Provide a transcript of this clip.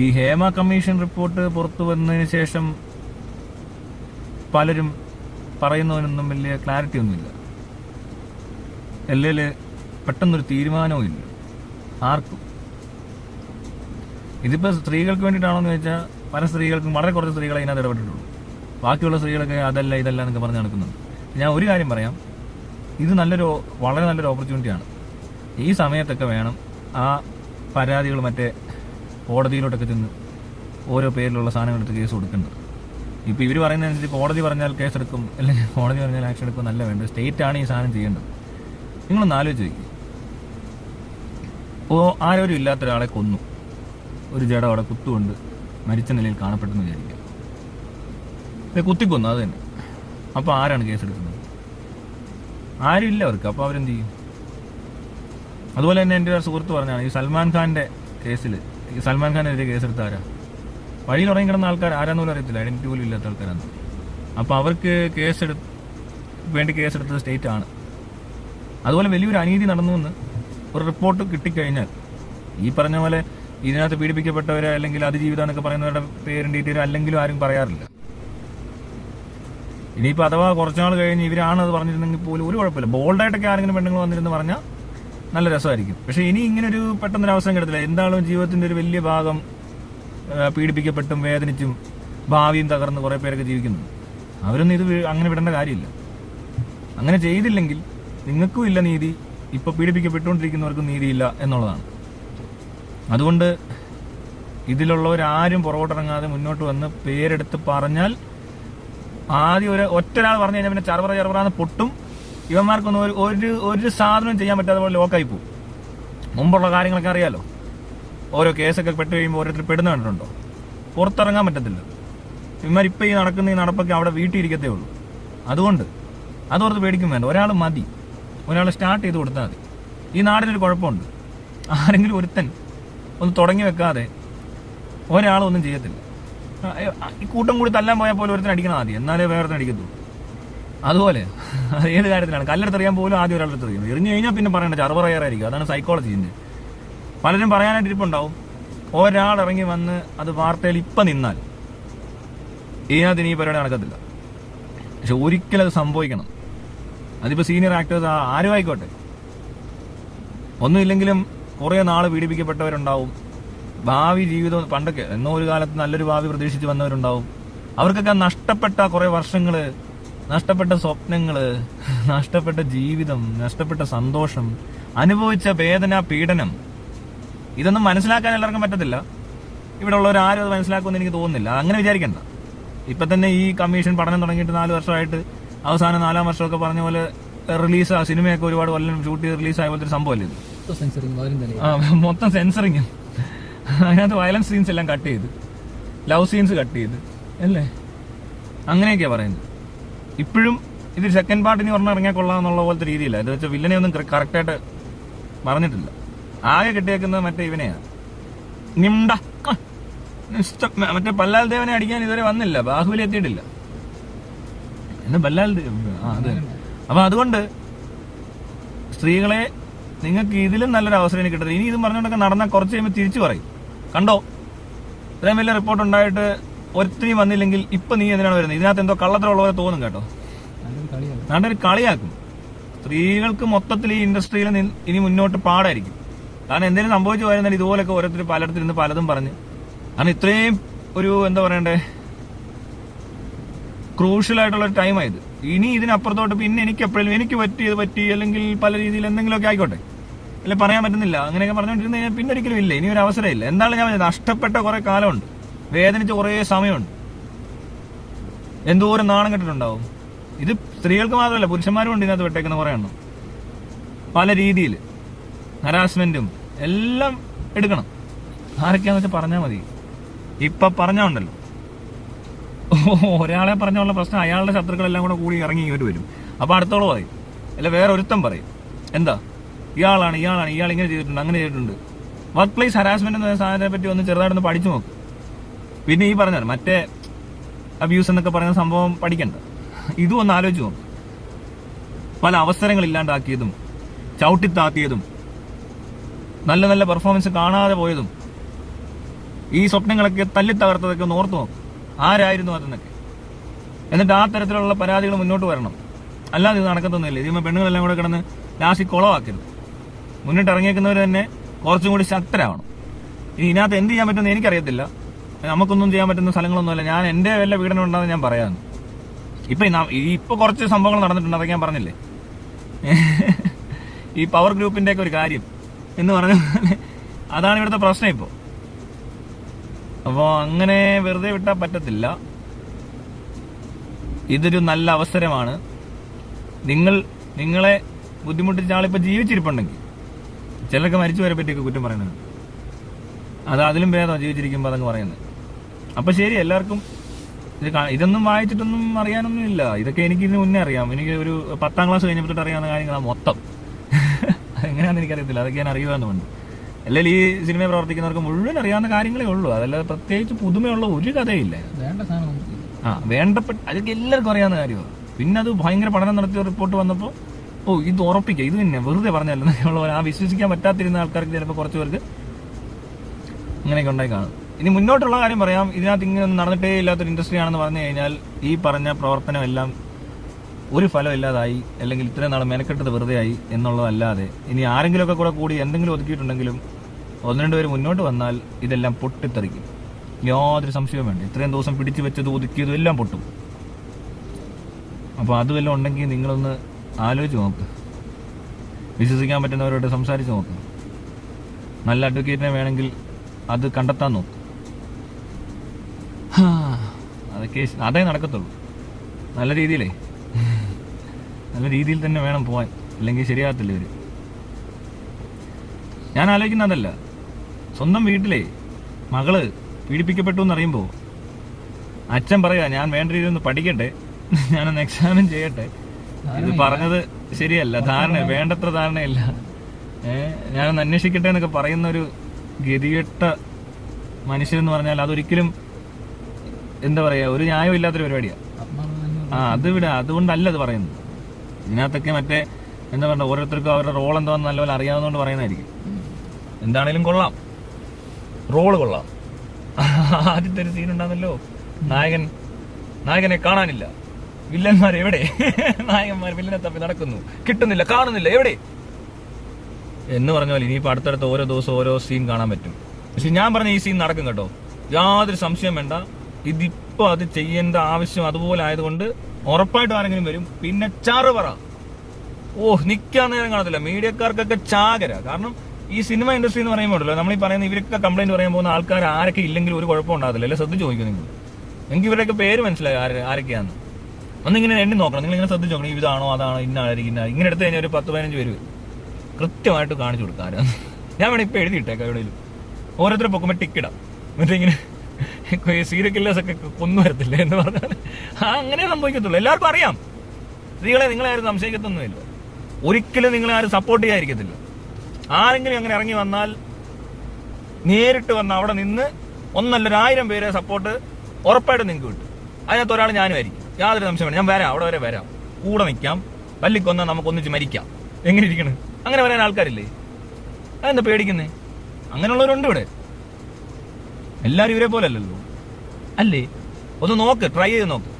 ഈ Hema commission report പുറത്തു വന്നതിന് ശേഷം പലരും പറയുന്നതിനൊന്നും വലിയ ക്ലാരിറ്റി ഒന്നുമില്ല. എല്ലിൽ പെട്ടെന്നൊരു തീരുമാനവും ഇല്ല. ആർക്കും. ഇതിപ്പോ സ്ത്രീകൾക്ക് വേണ്ടിയിട്ടാണോ എന്ന് ചോദിച്ചാൽ പല സ്ത്രീകൾക്കും വളരെ കുറച്ച് സ്ത്രീകളെ ഇതിനകത്ത് ഇടപെട്ടിട്ടുള്ളൂ. ബാക്കിയുള്ള സ്ത്രീകളൊക്കെ അതല്ല ഇതല്ല എന്നൊക്കെ പറഞ്ഞ് നടക്കുന്നുണ്ട് ഞാൻ ഒരു കാര്യം പറയാം. ഇത് നല്ലൊരു വളരെ നല്ലൊരു ഓപ്പർച്യൂണിറ്റിയാണ് ഈ സമയത്തൊക്കെ വേണം ആ പരാതികൾ മറ്റേ കോടതിയിലോട്ടൊക്കെ ചെന്ന് ഓരോ പേരിലുള്ള സാധനങ്ങൾ എടുത്ത് കേസ് കൊടുക്കേണ്ടത് ഇപ്പോൾ ഇവർ പറയുന്നതനുസരിച്ച് കോടതി പറഞ്ഞാൽ കേസ് എടുക്കും അല്ലെങ്കിൽ കോടതി പറഞ്ഞാൽ ആക്ഷൻ എടുക്കും നല്ല വേണ്ടത് സ്റ്റേറ്റ് ആണ് ഈ സാധനം ചെയ്യേണ്ടത്. നിങ്ങളൊന്ന് ആലോചിച്ച് നോക്കി. ഓ ആരോരും ഇല്ലാത്ത ഒരാളെ കൊന്നു. ഒരു ജഡം അവിടെ കുത്തുകൊണ്ട് മരിച്ച നിലയിൽ കാണപ്പെട്ടെന്ന് വിചാരിക്കുക ഇത് കുത്തിക്കൊന്നു അത് തന്നെ. അപ്പോൾ ആരാണ് കേസെടുക്കുന്നത്? ആരും അവർക്ക്. അപ്പോൾ അവരെന്ത് ചെയ്യും? അതുപോലെ തന്നെ എന്റെ ഒരു സുഹൃത്ത് പറഞ്ഞാണ് ഈ സൽമാൻ ഖാന്റെ കേസിൽ സൽമാൻ ഖാനെതിരെ കേസെടുത്ത ആരാ? വഴിയിൽ ഉറങ്ങി ആൾക്കാർ ആരാന്ന് പോലും അറിയത്തില്ല. ഐഡന്റിറ്റി പോലും ഇല്ലാത്ത ആൾക്കാരാണ് അപ്പോൾ അവർക്ക് കേസെടു വേണ്ടി കേസെടുത്തത് സ്റ്റേറ്റ് ആണ്. അതുപോലെ വലിയൊരു അനീതി നടന്നു എന്ന് ഒരു റിപ്പോർട്ട് കിട്ടിക്കഴിഞ്ഞാൽ ഈ പറഞ്ഞ പോലെ ഇതിനകത്ത് പീഡിപ്പിക്കപ്പെട്ടവരെ അല്ലെങ്കിൽ അതിജീവിതം എന്നൊക്കെ പറയുന്നവരുടെ പേരും ഡീറ്റെയിലും അല്ലെങ്കിലും ആരും പറയാറില്ല. ഇനിയിപ്പോൾ അഥവാ കുറച്ചുനാൾ കഴിഞ്ഞ് ഇവരാണ് അത് പറഞ്ഞിരുന്നെങ്കിൽ പോലും ഒരു കുഴപ്പമില്ല. ബോൾഡായിട്ടൊക്കെ ആരെങ്കിലും പെണ്ണുങ്ങൾ വന്നിരുന്നു പറഞ്ഞാൽ നല്ല രസമായിരിക്കും. പക്ഷെ ഇനി ഒരു പെട്ടെന്നൊരു അവസരം കിടത്തില്ല എന്താണോ ജീവിതത്തിന്റെ ഒരു വലിയ ഭാഗം പീഡിപ്പിക്കപ്പെട്ടും വേദനിച്ചും ഭാവിയും തകർന്ന് കുറെ പേരൊക്കെ ജീവിക്കുന്നു. അവരൊന്നും ഇത് അങ്ങനെ വിടേണ്ട കാര്യമില്ല. അങ്ങനെ ചെയ്തില്ലെങ്കിൽ നിങ്ങൾക്കും ഇല്ല നീതി. ഇപ്പൊ പീഡിപ്പിക്കപ്പെട്ടുകൊണ്ടിരിക്കുന്നവർക്കും നീതിയില്ല എന്നുള്ളതാണ്. അതുകൊണ്ട് ഇതിലുള്ളവരാരും പുറകോട്ടിറങ്ങാതെ മുന്നോട്ട് വന്ന് പേരെടുത്ത് പറഞ്ഞാൽ ആദ്യം ഒരു ഒറ്റ ഒരാൾ പറഞ്ഞു കഴിഞ്ഞാൽ പിന്നെ ചർവറ ചർവറാന്ന് പൊട്ടും. ഇവന്മാർക്കൊന്നും ഒരു ഒരു ഒരു സാധനം ചെയ്യാൻ പറ്റാതെ പോലെ ലോക്കായി പോകും മുമ്പുള്ള കാര്യങ്ങളൊക്കെ അറിയാലോ? ഓരോ കേസൊക്കെ പെട്ട് കഴിയുമ്പോൾ ഓരോരുത്തർ പെടുന്ന കണ്ടിട്ടുണ്ടോ? പുറത്തിറങ്ങാൻ പറ്റത്തില്ല. ഇവന്മാർ ഇപ്പം ഈ നടക്കുന്ന ഈ നടപ്പൊക്കെ അവിടെ വീട്ടിൽ ഇരിക്കത്തേ ഉള്ളൂ. അതുകൊണ്ട് അതോർത്ത് പേടിക്കും വേണ്ട. ഒരാൾ മതി. ഒരാൾ സ്റ്റാർട്ട് ചെയ്ത് കൊടുത്താൽ മതി. ഈ നാടിനൊരു കുഴപ്പമുണ്ട്. ആരെങ്കിലും ഒരുത്തൻ ഒന്ന് തുടങ്ങി വെക്കാതെ ഒരാളൊന്നും ചെയ്യത്തില്ല. ഈ കൂട്ടം കൂടി തല്ലാൻ പോയാൽ പോലും ഒരുത്തൻ അടിക്കണം ആദ്യം എന്നാലേ വേറെ അടിക്കത്തുള്ളൂ. അതുപോലെ. അത് ഏത് കാര്യത്തിലാണ്? കല്ലെടുത്തെറിയാൻ പോലും ആദ്യം ഒരാളെടുത്ത് എറിയണം. എറിഞ്ഞു കഴിഞ്ഞാൽ പിന്നെ പറയേണ്ട പറയണ്ട ചറുപറയാറായിരിക്കും അതാണ് സൈക്കോളജീന്റെ പലരും പറയാനായിട്ട് ഇരിപ്പുണ്ടാവും. ഒരാൾ ഇറങ്ങി വന്ന് അത് വാർത്തയിൽ ഇപ്പം നിന്നാൽ ഇതിനകത്ത് ഇനി ഈ പരിപാടി നടക്കത്തില്ല. പക്ഷെ ഒരിക്കലും അത് സംഭവിക്കണം. അതിപ്പോൾ സീനിയർ ആക്ടേഴ്സ് ആരും ആയിക്കോട്ടെ. ഒന്നുമില്ലെങ്കിലും കുറേ നാൾ പീഡിപ്പിക്കപ്പെട്ടവരുണ്ടാവും. ഭാവി ജീവിതം പണ്ടൊക്കെ എന്നോ ഒരു കാലത്ത് നല്ലൊരു ഭാവി പ്രതീക്ഷിച്ച് വന്നവരുണ്ടാവും. അവർക്കൊക്കെ നഷ്ടപ്പെട്ട കുറേ വർഷങ്ങൾ നഷ്ടപ്പെട്ട സ്വപ്നങ്ങൾ നഷ്ടപ്പെട്ട ജീവിതം നഷ്ടപ്പെട്ട സന്തോഷം അനുഭവിച്ച വേദന പീഡനം. ഇതൊന്നും മനസ്സിലാക്കാൻ എല്ലാവർക്കും പറ്റത്തില്ല. ഇവിടെ ഉള്ളവർ ആരും അത് മനസ്സിലാക്കുമെന്ന് എനിക്ക് തോന്നുന്നില്ല. അങ്ങനെ വിചാരിക്കണ്ട. ഇപ്പൊ തന്നെ ഈ കമ്മീഷൻ പഠനം തുടങ്ങിയിട്ട് നാല് വർഷമായിട്ട് അവസാനം നാലാം വർഷമൊക്കെ പറഞ്ഞ പോലെ റിലീസ് സിനിമയൊക്കെ ഒരുപാട് കൊല്ലം ഷൂട്ട് ചെയ്ത് റിലീസ് ആയ പോലത്തെ ഒരു സംഭവമല്ലേ മൊത്തം സെൻസറിങ് അതിനകത്ത് വയലൻസ് സീൻസ് എല്ലാം കട്ട് ചെയ്ത്. ലവ് സീൻസ് കട്ട് ചെയ്ത്. അല്ലേ? അങ്ങനെയൊക്കെയാ പറയുന്നത്. ഇപ്പോഴും ഇത് സെക്കൻഡ് പാർട്ടിന് പറഞ്ഞാൽ ഇറങ്ങിയാൽ കൊള്ളാം എന്നുള്ള പോലത്തെ രീതിയില്ല. എന്ന് വെച്ചാൽ വില്ലനെ ഒന്നും കറക്റ്റായിട്ട് പറഞ്ഞിട്ടില്ല. ആകെ കിട്ടിയേക്കുന്നത് മറ്റേ ഇവനെയാണ് നിസ്റ്റ- മറ്റേ പല്ലാൽ ദേവനെ അടിക്കാൻ ഇതുവരെ വന്നില്ല. ബാഹുബലി എത്തിയിട്ടില്ല. എന്ന് ബല്ലാൽ ദേവ് ആ അതെ. അപ്പൊ അതുകൊണ്ട് സ്ത്രീകളെ നിങ്ങൾക്ക് ഇതിലും നല്ലൊരു അവസരം കിട്ടത്തില്ല ഇനി ഇതും പറഞ്ഞുകൊണ്ടൊക്കെ നടന്നാൽ കുറച്ച് കഴിയുമ്പോൾ തിരിച്ചു പറയും. കണ്ടോ? ഇത്രയും വലിയ റിപ്പോർട്ട് ഉണ്ടായിട്ട് ഒരുത്തിനും വന്നില്ലെങ്കിൽ ഇപ്പൊ നീ എന്തിനാണ് വരുന്നത്? ഇതിനകത്ത് എന്തോ കള്ളത്തിലുള്ളവരെ തോന്നും കേട്ടോ. നാട്ടൊരു കളിയാക്കും. സ്ത്രീകൾക്ക് മൊത്തത്തിൽ ഈ ഇൻഡസ്ട്രിയിൽ ഇനി മുന്നോട്ട് പാടായിരിക്കും. കാരണം എന്തെങ്കിലും സംഭവിച്ചു പോയിരുന്നാൽ ഇതുപോലൊക്കെ ഓരോരുത്തർ പലയിടത്തിൽ നിന്ന് പലതും പറഞ്ഞ്. കാരണം ഇത്രയും ഒരു എന്താ പറയണ്ടേ? ക്രൂഷ്യൽ ആയിട്ടുള്ള ഒരു ടൈമായത് ഇനി ഇതിനപ്പുറത്തോട്ട് പിന്നെ എനിക്ക് എപ്പോഴും എനിക്ക് പറ്റിയത് പറ്റി അല്ലെങ്കിൽ പല രീതിയിൽ എന്തെങ്കിലുമൊക്കെ ആയിക്കോട്ടെ. അല്ലെ പറയാൻ പറ്റുന്നില്ല. അങ്ങനെയൊക്കെ പറഞ്ഞുകൊണ്ടിരുന്ന പിന്നെ ഒരിക്കലും ഇല്ല. ഇനി ഒരു അവസരമില്ല. എന്താണ് ഞാൻ പറഞ്ഞത് നഷ്ടപ്പെട്ട കുറെ കാലമുണ്ട്. വേദനിച്ച കുറേ സമയമുണ്ട്. എന്തോരം നാണം കെട്ടിട്ടുണ്ടാവും. ഇത് സ്ത്രീകൾക്ക് മാത്രമല്ല പുരുഷന്മാരും ഉണ്ട് ഇതിനകത്ത് വിട്ടേക്കുന്ന കുറേ എണ്ണം പല രീതിയിൽ ഹരാസ്മെന്റും എല്ലാം എടുക്കണം. ആരൊക്കെയാന്ന് വെച്ചാൽ പറഞ്ഞാൽ മതി. ഇപ്പൊ പറഞ്ഞാ ഉണ്ടല്ലോ ഓ, ഒരാളെ പറഞ്ഞുള്ള പ്രശ്നം അയാളുടെ ശത്രുക്കളെല്ലാം കൂടെ കൂടി ഇറങ്ങി ഇങ്ങോട്ട് വരും. അപ്പൊ അടുത്തോളം പറയും. അല്ല വേറെ ഒരുത്തം പറയും. എന്താ? ഇയാളാണ് ഇയാളാണ് ഇയാൾ ഇങ്ങനെ ചെയ്തിട്ടുണ്ട് അങ്ങനെ ചെയ്തിട്ടുണ്ട്. വർക്ക് പ്ലേസ് ഹരാസ്മെന്റ് എന്ന സാധനത്തെ പറ്റി ഒന്ന് ചെറുതായിട്ടൊന്ന് പഠിച്ചു നോക്ക്. പിന്നെ ഈ പറഞ്ഞ മറ്റേ അബ്യൂസ് എന്നൊക്കെ പറയുന്ന സംഭവം പഠിക്കണ്ട. ഇതും ഒന്ന് ആലോചിച്ച് പല അവസരങ്ങൾ ഇല്ലാണ്ടാക്കിയതും ചവിട്ടിത്താത്തിയതും നല്ല നല്ല പെർഫോമൻസ് കാണാതെ പോയതും ഈ സ്വപ്നങ്ങളൊക്കെ തല്ലി തകർത്തതൊക്കെ ഓർത്ത് നോക്കും. ആരായിരുന്നു അതെന്നൊക്കെ. എന്നിട്ട് ആ തരത്തിലുള്ള പരാതികൾ മുന്നോട്ട് വരണം. അല്ലാതെ ഇത് നടക്കത്തൊന്നുമില്ല. ഇതിന് പെണ്ണുങ്ങളെല്ലാം കൂടെ കിടന്ന് ലാസ്റ്റ് കുളമാക്കരുത് മുന്നിട്ട് ഇറങ്ങിയേക്കുന്നവർ തന്നെ കുറച്ചും കൂടി ശക്തരാവണം. ഇനി ഇതിനകത്ത് എന്ത് ചെയ്യാൻ പറ്റുമെന്ന് എനിക്കറിയത്തില്ല. നമുക്കൊന്നും ചെയ്യാൻ പറ്റുന്ന സ്ഥലങ്ങളൊന്നുമല്ല. ഞാൻ എന്റെ വല്ല ഉണ്ടെന്ന് ഞാൻ പറയാമെന്ന് ഇപ്പൊ ഇപ്പോൾ ഇപ്പൊ കുറച്ച് സംഭവങ്ങൾ നടന്നിട്ടുണ്ട് അതൊക്കെ ഞാൻ പറഞ്ഞില്ലേ? ഈ പവർ ഗ്രൂപ്പിന്റെ ഒക്കെ ഒരു കാര്യം എന്ന് പറഞ്ഞ അതാണ് ഇവിടുത്തെ പ്രശ്നം ഇപ്പോ. അപ്പോൾ അങ്ങനെ വെറുതെ വിട്ടാൽ പറ്റത്തില്ല. ഇതൊരു നല്ല അവസരമാണ്. നിങ്ങൾ നിങ്ങളെ ബുദ്ധിമുട്ടിച്ച ആളിപ്പോ ജീവിച്ചിരിപ്പുണ്ടെങ്കിൽ ചിലർക്ക് മരിച്ചു വരെ പറ്റിയൊക്കെ കുറ്റം പറയുന്നത്. അത് അതിലും ഭേദം ജീവിച്ചിരിക്കുമ്പോൾ അതങ്ങ് പറയുന്നത്. അപ്പൊ ശരി എല്ലാവർക്കും ഇത് ഇതൊന്നും വായിച്ചിട്ടൊന്നും അറിയാനൊന്നും ഇല്ല. ഇതൊക്കെ എനിക്ക് ഇതിന് മുന്നേ അറിയാം. എനിക്ക് ഒരു പത്താം ക്ലാസ് കഴിഞ്ഞപ്പോൾ അറിയാവുന്ന കാര്യങ്ങളാണ് മൊത്തം. എങ്ങനെയാണെന്ന് എനിക്കറിയത്തില്ല. അതൊക്കെ ഞാൻ അറിയുവാന്ന് പണ്ട് അല്ലെങ്കിൽ ഈ സിനിമയെ പ്രവർത്തിക്കുന്നവർക്ക് മുഴുവൻ അറിയാവുന്ന കാര്യങ്ങളേ ഉള്ളൂ. അതല്ലാതെ പ്രത്യേകിച്ച് പുതുമയുള്ള ഒരു കഥയില്ല. ആ വേണ്ടപ്പെട്ട അതൊക്കെ എല്ലാവർക്കും അറിയാവുന്ന കാര്യമാണ് പിന്നെ അത് ഭയങ്കര പഠനം നടത്തിയ റിപ്പോർട്ട് വന്നപ്പോൾ ഓ ഇത് ഉറപ്പിക്കുക ഇത് തന്നെ വെറുതെ പറഞ്ഞല്ലോ ആ വിശ്വസിക്കാൻ പറ്റാത്തിരുന്ന ആൾക്കാർക്ക് ചിലപ്പോൾ കുറച്ച് പേർക്ക് ഇങ്ങനെയൊക്കെ ഉണ്ടായി കാണും. ഇനി മുന്നോട്ടുള്ള കാര്യം പറയാം. ഇതിനകത്ത് ഇങ്ങനെ നടന്നിട്ടേ ഇല്ലാത്തൊരു ഇൻഡസ്ട്രി ആണെന്ന് പറഞ്ഞു കഴിഞ്ഞാൽ ഈ പറഞ്ഞ പ്രവർത്തനം എല്ലാം ഒരു ഫലം ഇല്ലാതായി അല്ലെങ്കിൽ ഇത്രയും നാൾ മെനക്കെട്ടത് വെറുതെ ആയി എന്നുള്ളതല്ലാതെ ഇനി ആരെങ്കിലുമൊക്കെ കൂടെ കൂടി എന്തെങ്കിലും ഒതുക്കിയിട്ടുണ്ടെങ്കിലും ഒന്ന് രണ്ട് പേര് മുന്നോട്ട് വന്നാൽ ഇതെല്ലാം പൊട്ടിത്തെറിക്കും. യാതൊരു സംശയവും വേണ്ട. ഇത്രയും ദിവസം പിടിച്ചു വെച്ചത് ഒതുക്കിയതും എല്ലാം പൊട്ടും. അപ്പോൾ അത് വല്ലതും ഉണ്ടെങ്കിൽ നിങ്ങളൊന്ന് ആലോചിച്ച് നോക്ക്. വിശ്വസിക്കാൻ പറ്റുന്നവരോട് സംസാരിച്ച് നോക്ക്. നല്ല അഡ്വക്കേറ്റിനെ വേണമെങ്കിൽ അത് കണ്ടെത്താൻ നോക്ക്. അതൊക്കെ അതേ നടക്കത്തുള്ളൂ. നല്ല രീതിയിലേ. നല്ല രീതിയിൽ തന്നെ വേണം പോവാൻ. അല്ലെങ്കിൽ ശരിയാകത്തില്ല ഇവർ. ഞാൻ ആലോചിക്കുന്ന അതല്ല. സ്വന്തം വീട്ടിലെ മകൾ പീഡിപ്പിക്കപ്പെട്ടു എന്നറിയുമ്പോൾ അച്ഛൻ പറയാ ഞാൻ വേണ്ട രീതിയിൽ ഒന്ന് പഠിക്കട്ടെ. ഞാനൊന്ന് എക്സാമിൻ ചെയ്യട്ടെ. ഇത് പറഞ്ഞത് ശരിയല്ല. ധാരണ വേണ്ടത്ര ധാരണയല്ല. ഏഹ് ഞാനൊന്ന് അന്വേഷിക്കട്ടെ എന്നൊക്കെ പറയുന്ന ഒരു ഗതികെട്ട മനുഷ്യരെന്ന് പറഞ്ഞാൽ അതൊരിക്കലും എന്താ പറയാ ഒരു ന്യായം ഇല്ലാത്തൊരു പരിപാടിയാണ് ആ അത് ഇവിടെ അതുകൊണ്ടല്ല അത് പറയുന്നത്. ഇതിനകത്തൊക്കെ മറ്റേ എന്താ പറയുക ഓരോരുത്തർക്കും അവരുടെ റോൾ എന്താണെന്ന് നല്ലപോലെ അറിയാവുന്നതുകൊണ്ട് പറയുന്നതായിരിക്കും. എന്താണേലും കൊള്ളാം. റോൾ കൊള്ളാം. ആദ്യത്തെ ഒരു സീൻ ഉണ്ടാകുന്നല്ലോ നായകൻ നായകനെ കാണാനില്ല. വില്ലന്മാർ എവിടെ? നായകന്മാർ വില്ലനെ തപ്പി നടക്കുന്നു. കിട്ടുന്നില്ല കാണുന്നില്ല എവിടെ? എന്ന് പറഞ്ഞ പോലെ ഇനിയിപ്പോ അടുത്തടുത്ത് ഓരോ ദിവസം ഓരോ സീൻ കാണാൻ പറ്റും. പക്ഷെ ഞാൻ പറഞ്ഞ ഈ സീൻ നടക്കും കേട്ടോ. യാതൊരു സംശയം വേണ്ട. ഇതിപ്പോ അത് ചെയ്യേണ്ട ആവശ്യം അതുപോലെ ആയതുകൊണ്ട് ഉറപ്പായിട്ട് ആരെങ്കിലും വരും. പിന്നെ ചാറുപറ. ഓ നിക്കാൻ നേരം കാണത്തില്ല. മീഡിയക്കാർക്കൊക്കെ ചാകര. കാരണം ഈ സിനിമ ഇൻഡസ്ട്രി എന്ന് പറയുമ്പോഴല്ലോ നമ്മൾ ഈ പറയുന്ന ഇവരൊക്കെ കംപ്ലൈന്റ് പറയാൻ പോകുന്ന ആൾക്കാർ ആരൊക്കെ ഇല്ലെങ്കിൽ ഒരു കുഴപ്പം ഉണ്ടാകത്തില്ല. അല്ലെ? ശ്രദ്ധിച്ച് ചോദിക്കും നിങ്ങൾ. എനിക്ക് ഇവരുടെയൊക്കെ പേര് മനസ്സിലായി? ആര് ആരൊക്കെയാന്ന്? ഒന്നിങ്ങനെ എണ്ണി നോക്കണം. നിങ്ങൾ ഇങ്ങനെ ശ്രദ്ധിച്ച് നോക്കണം. ഇതാണോ അതാണോ ഇന്ന ആയിരിക്കും ഇന്ന ഇങ്ങനെ എടുത്തു കഴിഞ്ഞാൽ ഒരു പത്ത് പതിനഞ്ച് പേര് കൃത്യമായിട്ട് കാണിച്ചു കൊടുക്കാം ഞാൻ വേണേ ഇപ്പൊ എഴുതിയിട്ടേക്കാം എവിടെയും ഓരോരുത്തരെ പൊക്കുമ്പോൾ ടിക്കിടാം. മറ്റേ ഇങ്ങനെ സീരിയൽ കില്ലേഴ്സൊക്കെ കൊന്നു വരത്തില്ല എന്ന് പറഞ്ഞാൽ ആ അങ്ങനെ സംഭവിക്കത്തുള്ളൂ. എല്ലാവർക്കും അറിയാം. സ്ത്രീകളെ നിങ്ങളെ ആരും സംശയിക്കത്തൊന്നുമില്ല. ഒരിക്കലും നിങ്ങളെ ആരും സപ്പോർട്ട് ചെയ്യാതിരിക്കത്തില്ല. ആരെങ്കിലും അങ്ങനെ ഇറങ്ങി വന്നാൽ നേരിട്ട് വന്ന് അവിടെ നിന്ന് ഒന്നല്ല ഒരു ആയിരം പേരെ സപ്പോർട്ട് ഉറപ്പായിട്ട് നിങ്ങൾക്ക് കിട്ടും. അതിനകത്ത് ഒരാൾ ഞാനും ആയിരിക്കും. യാതൊരു സംശയം വേണം ഞാൻ വരാം. അവിടെ വരെ വരാം. കൂടെ നിൽക്കാം. വല്ലിക്കൊന്നാൽ നമുക്ക് ഒന്നിച്ച് മരിക്കാം. എങ്ങനെ ഇരിക്കണേ? അങ്ങനെ വരാൻ ആൾക്കാരില്ലേ? അതെന്താ പേടിക്കുന്നേ? അങ്ങനെയുള്ളവരുണ്ട് ഇവിടെ. എല്ലാരും ഇവരെ പോലെ അല്ലല്ലോ അല്ലേ? ഒന്ന് നോക്ക് ട്രൈ ചെയ്ത് നോക്ക്.